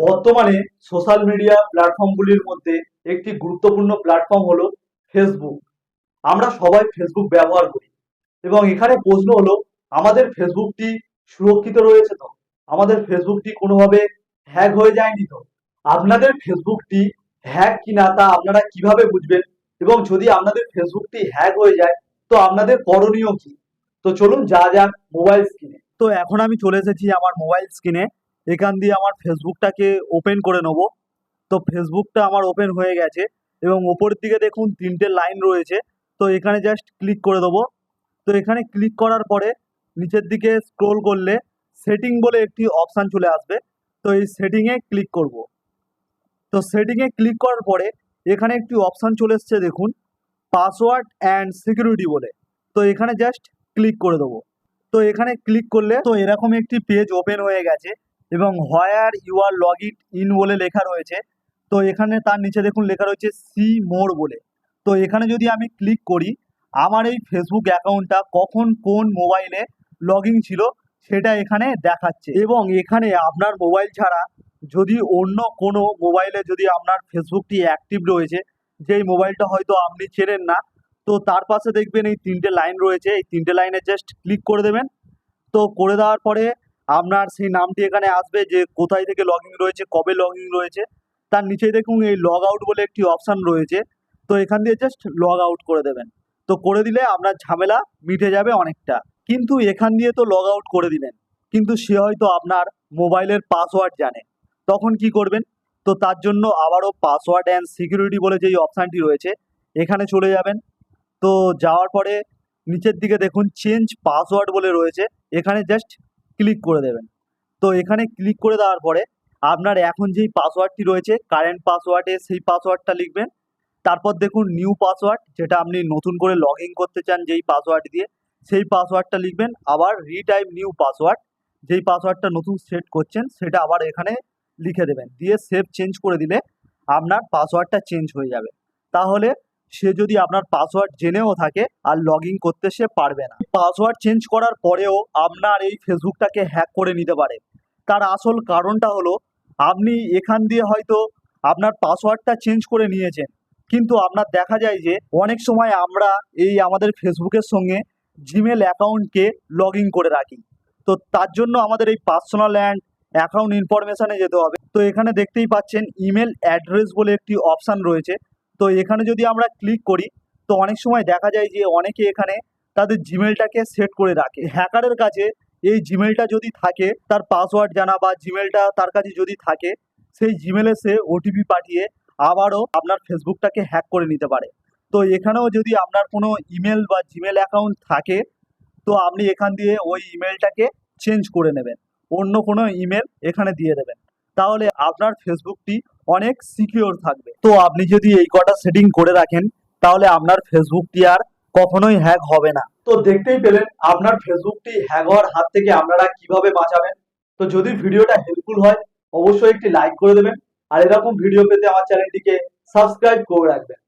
বর্তমানে social media প্ল্যাটফর্মগুলির মধ্যে একটি গুরুত্বপূর্ণ প্ল্যাটফর্ম হলো ফেসবুক আমরা সবাই ফেসবুক ব্যবহার করি এবং এখানে প্রশ্ন হলো, আমাদের ফেসবুকটি সুরক্ষিত রয়েছে তো? আমাদের ফেসবুকটি কোনোভাবে হ্যাক হয়ে যায়নি তো? আপনাদের ফেসবুকটি হ্যাক কিনা তা আপনারা কীভাবে বুঝবেন? এবং যদি আপনাদের ফেসবুকটি হ্যাক হয়ে যায়, তো আপনাদের করণীয় কি? তো চলুন যা যাক মোবাইল স্ক্রিনে তো এখন আমি চলে এসেছি আমার মোবাইল স্ক্রিনে এখান দিয়ে আমার ফেসবুকটাকে ওপেন করে নেব। তো ফেসবুকটা আমার ওপেন হয়ে গেছে এবং ওপরের দিকে দেখুন তিনটে লাইন রয়েছে। তো এখানে জাস্ট ক্লিক করে দেবো। তো এখানে ক্লিক করার পরে নিচের দিকে স্ক্রোল করলে সেটিং বলে একটি অপশান চলে আসবে। তো এই সেটিংয়ে ক্লিক করব। তো সেটিংয়ে ক্লিক করার পরে এখানে একটি অপশান চলে এসছে দেখুন পাসওয়ার্ড অ্যান্ড সিকিউরিটি বলে। তো এখানে জাস্ট ক্লিক করে দেবো। তো এখানে ক্লিক করলে তো এরকম একটি পেজ ওপেন হয়ে গেছে। এবং where you are log it in বলে লেখা রয়েছে, তো এখানে তার নিচে দেখুন লেখা রয়েছে সি মোর বলে। তো এখানে যদি আমি ক্লিক করি, আমার এই ফেসবুক অ্যাকাউন্টটা কখন কোন মোবাইলে লগ ছিল সেটা এখানে দেখাচ্ছে। এবং এখানে আপনার মোবাইল ছাড়া যদি অন্য কোনো মোবাইলে যদি আপনার ফেসবুকটি অ্যাক্টিভ রয়েছে, যেই মোবাইলটা হয়তো আপনি চেনেন না, তো তার পাশে দেখবেন এই তিনটে লাইন রয়েছে। এই তিনটে লাইনে জাস্ট ক্লিক করে দেবেন। তো করে দেওয়ার পরে আপনার সেই নামটি এখানে আসবে যে কোথায় থেকে লগ ইন রয়েছে, কবে লগ ইন রয়েছে, তার নিচেই দেখুন এই লগ আউট বলে একটি অপশান রয়েছে। তো এখান দিয়ে জাস্ট লগ আউট করে দেবেন। তো করে দিলে আপনার ঝামেলা মিটে যাবে অনেকটা। কিন্তু এখান দিয়ে তো লগ আউট করে দিলেন। কিন্তু সে হয়তো আপনার মোবাইলের পাসওয়ার্ড জানে। তখন কি করবেন? তো তার জন্য আবারও পাসওয়ার্ড অ্যান্ড সিকিউরিটি বলে যেই অপশানটি রয়েছে, এখানে চলে যাবেন। তো যাওয়ার পরে নিচের দিকে দেখুন চেঞ্জ পাসওয়ার্ড বলে রয়েছে। এখানে জাস্ট ক্লিক করে দেবেন। তো এখানে ক্লিক করে দেওয়ার পরে আপনার এখন যেই পাসওয়ার্ডটি রয়েছে কারেন্ট পাসওয়ার্ডে সেই পাসওয়ার্ডটা লিখবেন। তারপর দেখুন নিউ পাসওয়ার্ড যেটা আপনি নতুন করে লগ করতে চান যেই পাসওয়ার্ড দিয়ে, সেই পাসওয়ার্ডটা লিখবেন। আবার রিটাইপ নিউ পাসওয়ার্ড যেই পাসওয়ার্ডটা নতুন সেট করছেন, সেটা আবার এখানে লিখে দেবেন। দিয়ে সেভ চেঞ্জ করে দিলে আপনার পাসওয়ার্ডটা চেঞ্জ হয়ে যাবে। তাহলে সে যদি আপনার পাসওয়ার্ড জেনেও থাকে আর লগ করতে সে পারবে না। পাসওয়ার্ড চেঞ্জ করার পরেও আপনার এই ফেসবুকটাকে হ্যাক করে নিতে পারে। তার আসল কারণটা হলো, আপনি এখান দিয়ে হয়তো আপনার পাসওয়ার্ডটা চেঞ্জ করে নিয়েছেন। কিন্তু আপনার দেখা যায় যে, অনেক সময় আমরা এই আমাদের ফেসবুকের সঙ্গে জিমেল অ্যাকাউন্টকে লগ করে রাখি। তো তার জন্য আমাদের এই পার্সোনাল অ্যান্ড অ্যাকাউন্ট ইনফরমেশানে যেতে হবে। তো এখানে দেখতেই পাচ্ছেন ইমেল অ্যাড্রেস বলে একটি অপশান রয়েছে। তো এখানে যদি আমরা ক্লিক করি, তো অনেক সময় দেখা যায় যে অনেকে এখানে তাদের জিমেলটাকে সেট করে রাখে। হ্যাকারের কাছে এই জিমেলটা যদি থাকে, তার পাসওয়ার্ড জানা বা জিমেলটা তার কাছে যদি থাকে, সেই জিমেলে সে ওটিপি পাঠিয়ে আবারও আপনার ফেসবুকটাকে হ্যাক করে নিতে পারে। তো এখানেও যদি আপনার কোনো ইমেল বা জিমেল অ্যাকাউন্ট থাকে, তো আপনি এখান দিয়ে ওই ইমেলটাকে চেঞ্জ করে নেবেন। অন্য কোনো ইমেল এখানে দিয়ে দেবেন। তাহলে আপনার ফেসবুকটি অনেক সিকিওর থাকবে। তো আপনি যদি এই কটা সেটিং করে রাখেন, তাহলে আপনার ফেসবুকটি আর কখনোই হ্যাক হবে না। তো দেখতেই পেলেন, আপনার ফেসবুকটি হ্যাক হওয়ার হাত থেকে আপনারা কীভাবে বাঁচাবেন? তো যদি ভিডিওটা হেল্পফুল হয়, অবশ্যই একটি লাইক করে দেবেন। আর এরকম ভিডিও পেতে আমার চ্যানেলটিকে সাবস্ক্রাইব করে রাখবেন।